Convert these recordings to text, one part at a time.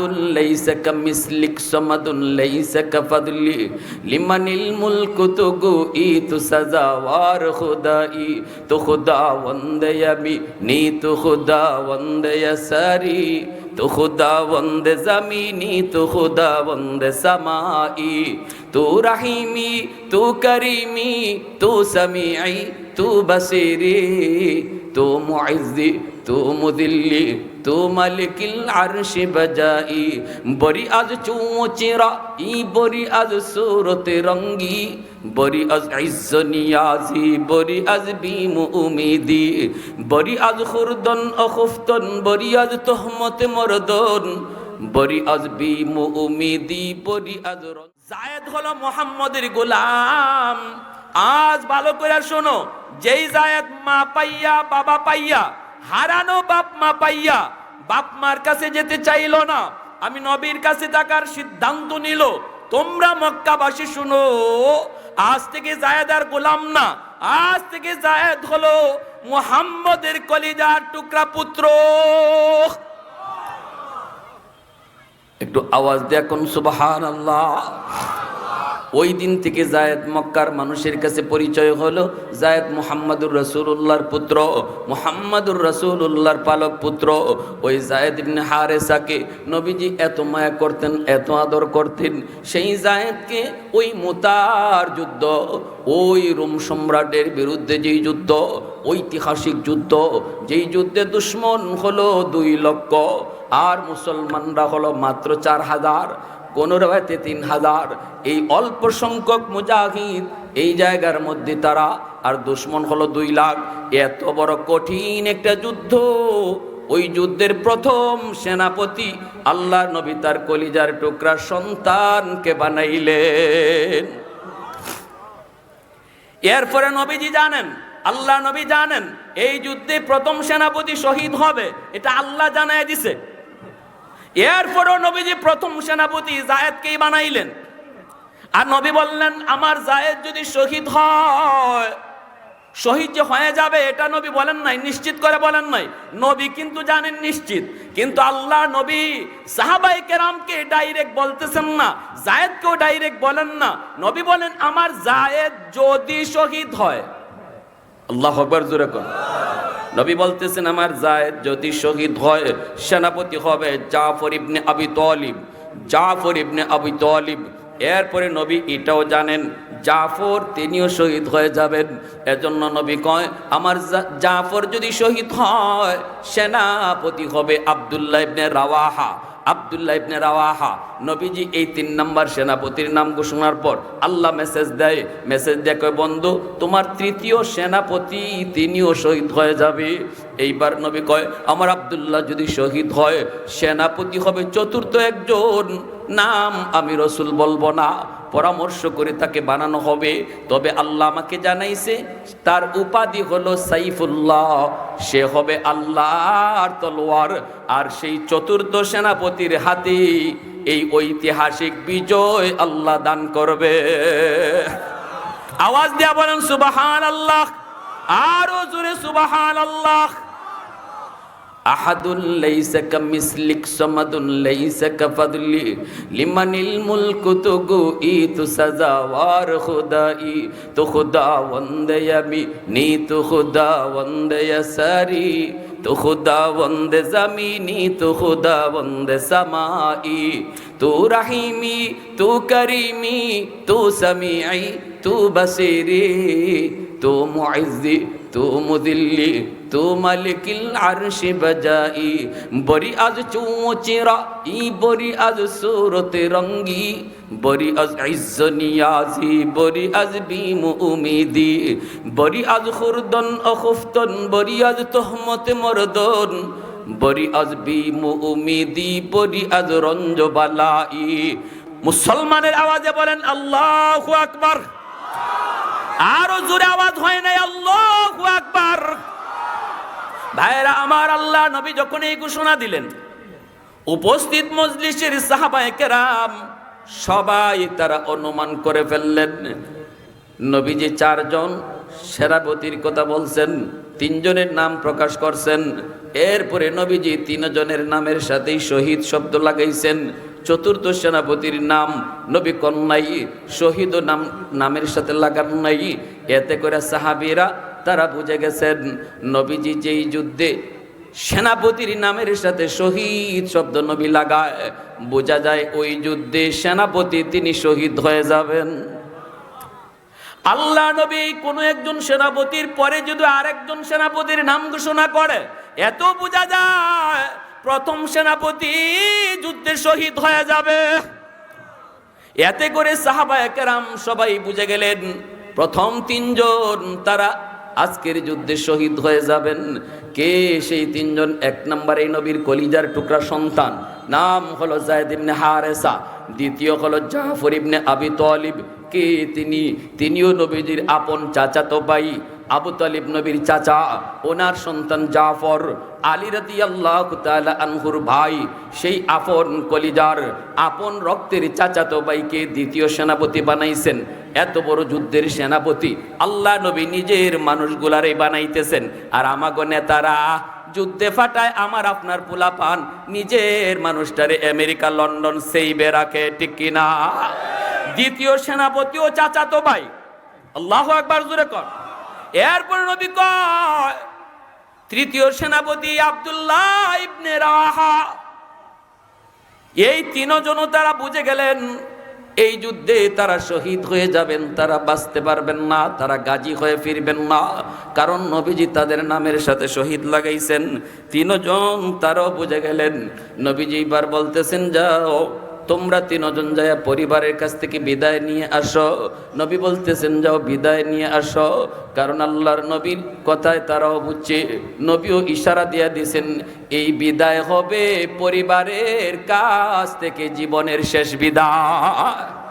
ليس كمثلك صمد ليس كفضل لمن الملك تگوئی تو سزاوار خدائی تو خدا وند یبی نی تو خدا وند یساری تو خدا وند زمینی تو خدا وند سمائی تو رحیمی تو کریمی تو سمیعی تو بصیری تو معزی تو مذلی تو মালিকিল আরশি বাজাই। বরি আজ চুচিরা ই বরি আজ সুরতে রঙ্গি। বরি আজ ইজ্জ নিয়াজি, বরি আজ বিম উমিদি। বরি আজ খুরদন অখুফতন, বরি আজ তহমত মরদন। বরি আজ বিম উমিদি, বরি আজ জায়েদ হলো মোহাম্মদের গোলাম। আজ ভালো করে শোনো, যেই জায়েদ মা পাইয়া, বাবা পাইয়া হারানো বাপ মা পাইয়া বাপ মার কাছে যেতে চাইলো না। আমি নবীর কাছে থাকার সিদ্ধান্ত নিল। তোমরা মক্কাবাসী শুনো, আজ থেকে জায়েদ আর গোলাম না, আজ থেকে জায়েদ হলো মুহাম্মদের কলিজার টুকরা পুত্র। একটু আওয়াজ দেখুন সুবহান আল্লাহ ওই দিন থেকে জায়েদ মক্কার মানুষের কাছে পরিচয় হলো। জায়েদ মোহাম্মদুর রসুল্লাহর পুত্র, মোহাম্মদুর রসুল্লাহর পালক পুত্র। ওই জায়েদ ইবনে হারেসাকে নবীজি এত মায়া করতেন, এত আদর করতেন। সেই জায়েদকে ওই মোতার যুদ্ধ, ওই রোম সম্রাটের বিরুদ্ধে যেই যুদ্ধ, ঐতিহাসিক যুদ্ধ, যেই যুদ্ধে দুশ্মন হলো দুই লক্ষ, আর মুসলমানরা হলো মাত্র চার হাজার। কোন রবায়তে তিন হাজার। এই অল্প সংখ্যক মুজাহিদ, এই জায়গার মধ্যে তারা, আর দুশ্মন হলো দুই লাখ। এত বড় কঠিন একটা যুদ্ধ। ওই যুদ্ধের প্রথম সেনাপতি আল্লাহ নবী তার কলিজার টুকরা সন্তানকে বানাইলেন। এরপরে নবীজি জানেন, আল্লাহ নবী জানেন, এই যুদ্ধে প্রথম সেনাপতি শহীদ হবে, এটা আল্লাহ জানায় দিছে। এরপরও নবীজি প্রথম সেনাপতি জায়েদকেই বানাইলেন। আর নবী বললেন, আমার জায়েদ যদি শহীদ হয়, শহীদ যে হয়ে যাবে, এটা নবী বলেন নাই, নিশ্চিত করে বলেন নাই। নবী কিন্তু জানেন নিশ্চিত। কিন্তু আল্লাহ নবী সাহাবাই কেরামকে ডাইরেক্ট বলতেছেন না, জায়েদকেও ডাইরেক্ট বলেন না। নবী বলেন, আমার জায়েদ যদি শহীদ হয়, আল্লাহ আকবার জোরে কোন। নবী বলতেছেন, আমার জায়দ যদি শহীদ হয়, সেনাপতি হবে জাফর ইবনে আবি তলিব। জাফর ইবনে আবি তলিব, এরপরে নবী এটাও জানেন, জাফর তিনিও শহীদ হয়ে যাবেন। এজন্য নবী কয়, আমার জাফর যদি শহীদ হয়, সেনাপতি হবে আবদুল্লাহ ইবনে রাওয়াহা। আবদুল্লাহ ইবনে রাওয়াহা, নবীজি এই তিন নাম্বার সেনাপতির নাম ঘোষণার পর আল্লাহ মেসেজ দেয়। মেসেজ কয়, বন্ধু, তোমার তৃতীয় সেনাপতি তিনিও শহীদ হয়ে যাবে। এইবার নবী কয়, আমার আবদুল্লাহ যদি শহীদ হয়, সেনাপতি হবে চতুর্থ একজন। নাম আমি রসুল বলব না। পরামর্শ করে তাকে বানানো হবে। তবে আল্লাহ আমাকে জানাইছে, তার উপাধি হলো সাইফুল্লাহ। সে হবে আল্লাহর তলোয়ার, আর সেই চতুর্থ সেনাপতির হাতে। এই ঐতিহাসিক বিজয় আল্লাহ দান করবে। আওয়াজ দেয়া বলেন সুবাহান আল্লাহ আরও জোরে সুবাহান আল্লাহ আহাদুল লাইসা কা মিসলিক সমাদুন লাইসা কা ফাদলি লিমানিল মুলকু তুগু ইতু তু সাজাওয়ার খুদাই তু খুদা বন্দয়ামি নি তু খুদা বন্দয়া সারি তু খুদা বন্দে জামিনি তু খুদা বন্দে সামাই তু রাহিমি তু করিমি তু সামিআই তু বাসিরি তু মুইজ্জি তু মুদিল্লি তো মালিকিল আরশি বাজাই। বরি আজ চুচিরা ই বরি আজ সুরতে রঙ্গি। বরি আজ ইজ্জ নিয়াজি, বরি আজ বিম উমিদি। বরি আজ খুরদন অখুফতন, বরি আজ তহমতে মরদন। বরি আজ বিম উমিদি, বরি আজ রঞ্জ বালাই মুসলমানের আওয়াজে বলেন, আল্লাহু আকবার। আরও জোরে আওয়াজ হয় নাই, আল্লাহু আকবার। ভাইরা আমার আল্লাহ নবী যখন এই ঘোষণা দিলেন, উপস্থিত মজলিসের সাহাবায়ে কেরাম সবাই তারা অনুমান করে ফেললেন, নবীজি চারজন সেনাপতির কথা বলছেন, তিনজনের নাম প্রকাশ করছেন, এরপরে নবীজি তিনজনের নামের সাথেই শহীদ শব্দ লাগাইছেন, চতুর্থ সেনাপতির নাম নবী কন্যাই, শহীদ নাম, নামের সাথে লাগান নাই, এতে করে সাহাবিরা তারা বুঝে গেছেন, নবীজি যেই যুদ্ধে সেনাপতির নামের সাথে শহীদ শব্দ নবী লাগায়, বোঝা যায় ওই যুদ্ধে সেনাপতি তিনি শহীদ হয়ে যাবেন। আল্লাহ নবী কোনো একজন সেনাপতির পরে যদি আরেকজন সেনাপতির নাম ঘোষণা করে, এত বোঝা যায় প্রথম সেনাপতি যুদ্ধে শহীদ হয়ে যাবে। এতে করে সাহাবা কেরাম সবাই বুঝে গেলেন, প্রথম তিনজন তারা আজকের যুদ্ধে শহীদ হয়ে যাবেন। কে? সেই তিনজন। এক নম্বর এই নবীর কলিজার টুকরা সন্তান। নাম হলো জায়দ ইবনে হারেসা। দ্বিতীয় হলো জাফর ইবনে আবি তলিব। কে তিনি, তিনিও নবীজির আপন চাচাতো ভাই, আবু তালিব নবীর চাচা, ওনার সন্তান জাফর, আলী রাতি আল্লাহ আনহুর ভাই, সেই আপন কলিজার আপন রক্তের চাচাতো ভাইকে দ্বিতীয় সেনাপতি বানাইছেন। এত বড় যুদ্ধের সেনাপতি, আল্লাহ নবী নিজের মানুষগুলারে বানাইতেছেন। আর আমাগো নেতারা, যুদ্ধে ফাটায় আমার আপনার পোলা পান নিজের মানুষটারে আমেরিকা, লন্ডন সেই বেরাকে ঠিক কিনা? দ্বিতীয় সেনাপতি ও চাচাতো ভাই। আল্লাহ একবার জুড়ে কর। এরপর নবী কয়, তৃতীয় সেনাপতি আব্দুল্লাহ ইবনে রাহা। এই তিনজন তারা বুঝে গেলেন, এই যুদ্ধে তারা শহীদ হয়ে যাবেন, তারা বাঁচতে পারবেন না, তারা গাজী হয়ে ফিরবেন না। কারণ নবীজি তাদের নামের সাথে শহীদ লাগাইছেন। তিনজন তারাও বুঝে গেলেন, নবীজি এবার বলতেছেন, যাও তোমরা তিনজন যায় পরিবারের কাছ থেকে বিদায় নিয়ে আসো। নবী বলতেছেন, যাও বিদায় নিয়ে আসো। কারণ আল্লাহর নবীর কথায় তারাও বুঝছে। নবীও ইশারা দিয়ে দিয়েছেন এই বিদায় হবে পরিবারের কাছ থেকে জীবনের শেষ বিদায়।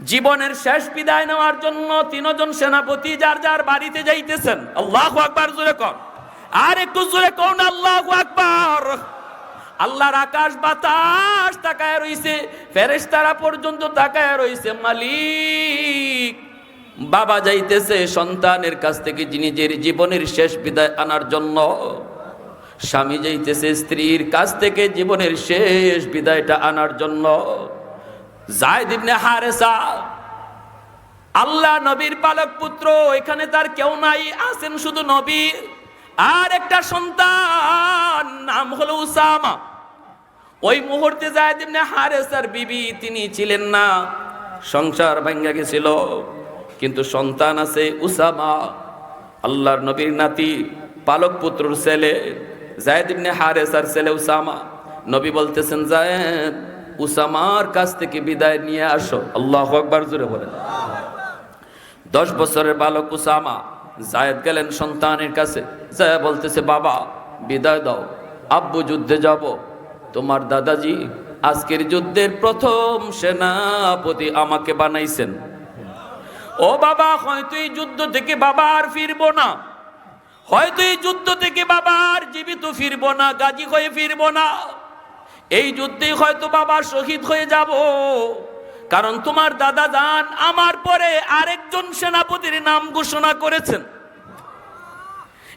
জীবনের শেষ বিদায় নেওয়ার জন্য তিনজন সেনাপতি যার যার বাড়িতে যাইতেছেন। আল্লাহ আকবার, জোরে কর আর একটু জোরে কোন, আল্লাহ আকবার। আল্লাহর আকাশ বাতাস তাকায় রইছে, ফেরেশতারা পর্যন্ত তাকায় রইছে, মালিক, বাবা যাইতেছে সন্তানের কাছ থেকে নিজের জীবনের শেষ বিদায় আনার জন্য। স্বামী যাইতেছে স্ত্রীর কাছ থেকে জীবনের শেষ বিদায়টা আনার জন্য। জায়দ ইবনে হারেসা, আল্লাহ নবীর পালক পুত্র, এখানে তার কেউ নাই, আছেন শুধু নবী। আর একটা সন্তান, নাম হলো উসামা। ওই মুহূর্তে জায়দ ইবনে হারেসার বিবি, তিনি ছিলেন না। সংসার ভাঙ্গা গেছিল, কিন্তু সন্তান আছে উসামা। আল্লাহর নবীর নাতি, পালক পুত্রর ছেলে জায়দ ইবনে হারেসার ছেলে উসামা। নবী বলতেছেন জায়দ উসামার কাছ থেকে বিদায় নিয়ে আসো। আল্লাহ আকবার জুড়ে বলেন। দশ বছরের বালক উসামা জায়দ গেলেন সন্তানের কাছে। জায়া বলতেছে, বাবা, বিদায় দাও, আব্বু যুদ্ধে যাব। তোমার দাদাজি আজকের যুদ্ধের প্রথম সেনাপতি আমাকে বানাইছেন। ও বাবা, হয়তো এই যুদ্ধ থেকে বাবা আর ফিরবো না। হয়তো এই যুদ্ধ থেকে বাবা আর জীবিত ফিরবো না, গাজী হয়ে ফিরবো না। এই যুদ্ধে হয়তো বাবা শহীদ হয়ে যাব। কারণ তোমার দাদা যান আমার পরে আরেকজন সেনাপতির নাম ঘোষণা করেছেন।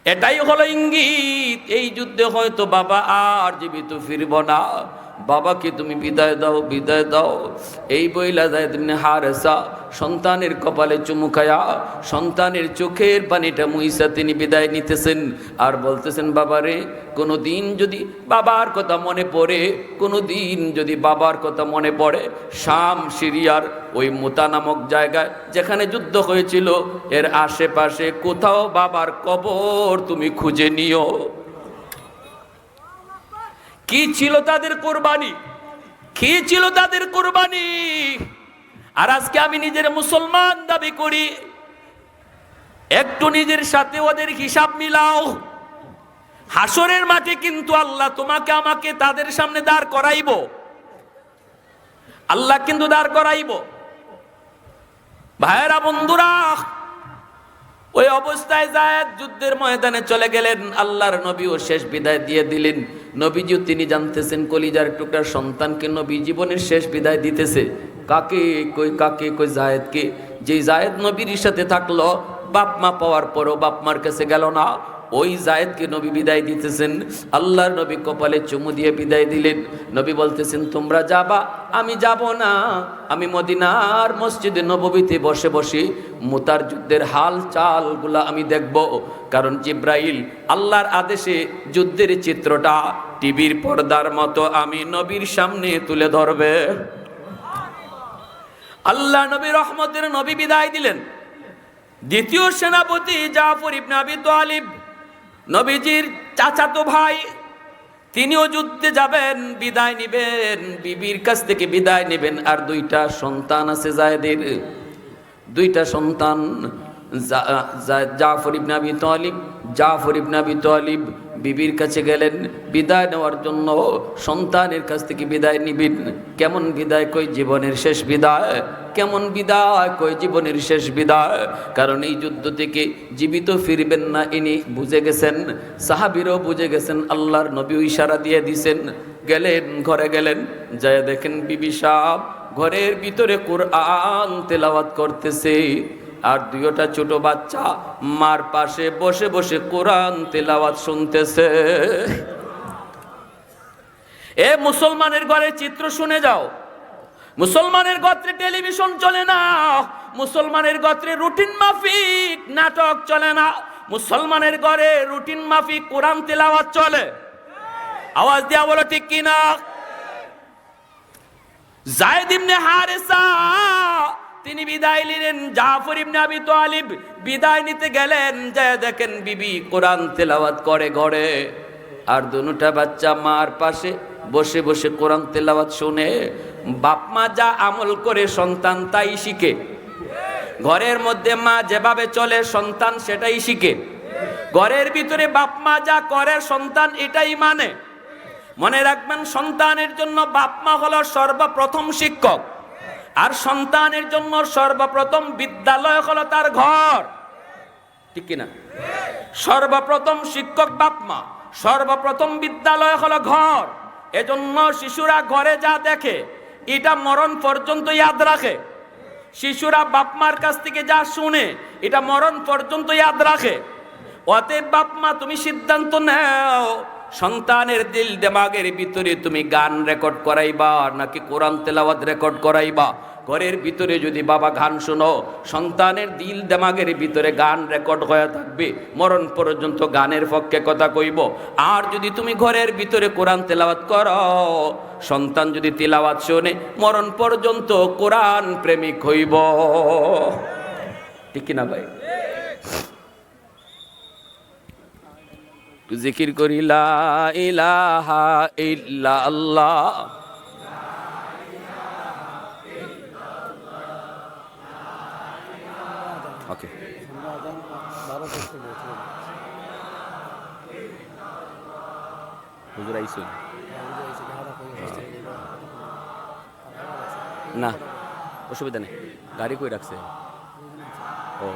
এটাই হলো ইঙ্গিত। এই যুদ্ধে হয়তো বাবা আর জীবিত ফিরব না। বাবাকে তুমি বিদায় দাও বিদায় দাও। এই বইলা যায় তুমি হারেসা, সন্তানের কপালে চুমুখায়া সন্তানের চোখের পানিটা মুইসা তিনি বিদায় নিতেছেন। আর বলতেছেন, বাবারে কোনো দিন যদি বাবার কথা মনে পড়ে কোনো দিন যদি বাবার কথা মনে পড়ে, শাম সিরিয়ার ওই মোতা নামক জায়গায় যেখানে যুদ্ধ হয়েছিল, এর আশেপাশে কোথাও বাবার কবর তুমি খুঁজে নিও। কি ছিল তাদের কোরবানি? কি ছিল তাদের কোরবানি? আর আজকে আমি নিজের মুসলমান দাবি করি, একটু নিজের সাথে ওদের হিসাব মিলাও। হাসরের মাঠে কিন্তু আল্লাহ তোমাকে, আমাকে তাদের সামনে দাঁড় করাইব। আল্লাহ কিন্তু দাঁড় করাইব। ভাইয়েরা, বন্ধুরা, ওই অবস্থায় যায় যুদ্ধের ময়দানে চলে গেলেন, আল্লাহর নবীও শেষ বিদায় দিয়ে দিলেন। নবীজিও তিনি জানতেছেন কলিজার টুকরা সন্তানকে নবী জীবনের শেষ বিদায় দিতেছে। কাকে কই কাকে কই জায়েদকে? যে জায়েদ নবীর সাথে থাকল, বাপ মা পাওয়ার পরও বাপ মার কাছে গেল না। ওই জায়েদকে নবী বিদায় দিতেছেন, আল্লাহর নবী কপালে চুমু দিয়ে বিদায় দিলেন। নবী বলতেছেন, তোমরা যাবা, আমি যাব না। আমি মদিনার মসজিদে নববীতে বসে বসে মুতার যুদ্ধের হাল চালগুলা আমি দেখব। কারণ জিব্রাইল আল্লাহর আদেশে যুদ্ধের চিত্রটা টিভির পর্দার মতো আমি নবীর সামনে তুলে ধরবে। আল্লাহ নবী রহমতের নবী বিদায় দিলেন। দ্বিতীয় সেনাপতি জাফর ইবনে আবি তালিব নবীজির চাচাতো ভাই, তিনিও যুদ্ধে যাবেন, বিদায় নেবেন, বিবির কাছ থেকে বিদায় নেবেন। আর দুইটা সন্তান আছে জায়দের। দুইটা সন্তান জাফর ইবনাবি তলিব, জাফর ইবনাবি তালিব বিবির কাছে গেলেন, বিদায় নেওয়ার জন্য সন্তানের কাছ থেকে বিদায় নিবেন। কেমন বিদায়? কই জীবনের শেষ বিদায়? কেমন বিদায়? কই জীবনের শেষ বিদায়? কারণ এই যুদ্ধ থেকে জীবিত ফিরবেন না ইনি, বুঝে গেছেন? সাহাবিরও বুঝে গেছেন, আল্লাহর নবী ইশারা দিয়ে দিছেন। গেলেন, ঘরে গেলেন, যায় দেখেন বিবি সাহ ঘরের ভিতরে কোরআন তেলাওয়াত করতেছে। আর দুইটা ছোট বাচ্চা মার পাশে বসে বসে কোরআন তেলাওয়াত শুনতেছে। এ মুসলমানের ঘরে চিত্র শুনে যাও। মুসলমানের গোত্রে টেলিভিশন চলে না। মুসলমানের গোত্রে রুটিন মাফিক নাটক চলে না। মুসলমানের ঘরে রুটিন মাফিক কোরআন তেলাওয়াত চলে। আওয়াজ দিয়া বলো ঠিক কিনা? জায়দ ইবনে হারেসা তিনি বিদায় নিলেন জাফর ইবনে আবি তালিব। বিদায় নিতে গেলেন যায় দেখেন বিবি কোরআন তেলাওয়াত করে ঘরে। আর দুটা বাচ্চা মার পাশে বসে বসে কোরআন তেলাওয়াত শুনে, বাপ মা যা আমল করে সন্তান তাই শিখে। ঘরের মধ্যে মা যেভাবে চলে, সন্তান সেটাই শিখে। ঘরের ভিতরে বাপ মা যা করে, সন্তান এটাই মানে। মনে রাখবেন, সন্তানের জন্য বাপ মা হলো সর্বপ্রথম শিক্ষক। আর সন্তানের জন্য সর্বপ্রথম বিদ্যালয় হলো তার ঘর। ঠিক কিনা? সর্বপ্রথম শিক্ষক বাপ মা, সর্বপ্রথম বিদ্যালয় হলো ঘর। এজন্য শিশুরা ঘরে যা দেখে, এটা মরণ পর্যন্ত ইয়াদ রাখে। শিশুরা বাপ মার কাছ থেকে যা শুনে, এটা মরণ পর্যন্ত ইয়াদ রাখে। অতএব বাপ মা, তুমি সিদ্ধান্ত নাও। সন্তানের দিল দেমাগের ভিতরে তুমি গান রেকর্ড করাইবা, নাকি কোরআন তেলাওয়াত রেকর্ড করাইবা। ঘরের ভিতরে যদি বাবা গান শোনো, সন্তানের দিল দেমাগের ভিতরে গান রেকর্ড হয়ে থাকবে, মরণ পর্যন্ত গানের পক্ষে কথা কইব। আর যদি তুমি ঘরের ভিতরে কোরআন তেলাওয়াত করো, সন্তান যদি তেলাওয়াত শোনে, মরণ পর্যন্ত কোরআন প্রেমিক হইব। ঠিক কিনা ভাই? জিকির করি, লা ইলাহা ইল্লা আল্লাহ ওকে হুজুর না, অসুবিধা নেই। গাড়ি কই রাখছে? ও।